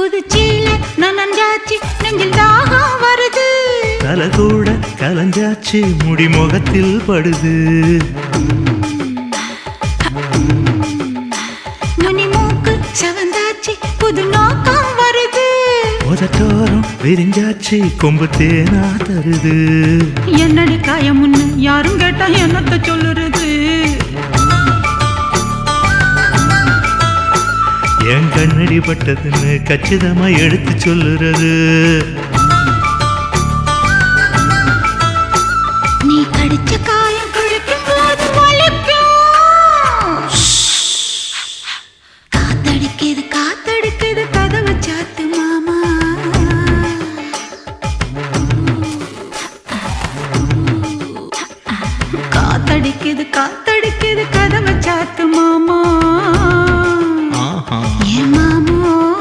புதுச்சீல நனஞ்சாச்சு நெஞ்சில் தாகம் வருது. தலை கூட கலஞ்சாச்சு முடி முகத்தில் படுது. நுனி மூக்கு செவந்தாச்சு புது நோக்கம் வருது. உதட்டோரம் விரிஞ்சாச்சு கொம்பு தேனா தருது. என்னடி காயமுன்னு யாரும் கேட்டா என்னத்த சொல்லுறது? என் கண்ணடி பட்டதுன்னு கச்சிதமா எடுத்து சொல்லுறது. நீ கடிச்ச காயம் குழுக்கும் போது காத்தடிக்குது காத்தடிக்குது கதவை சாத்து மாமா. காத்தடிக்குது காத்தடிக்குது கதவை சாத்து மாமா.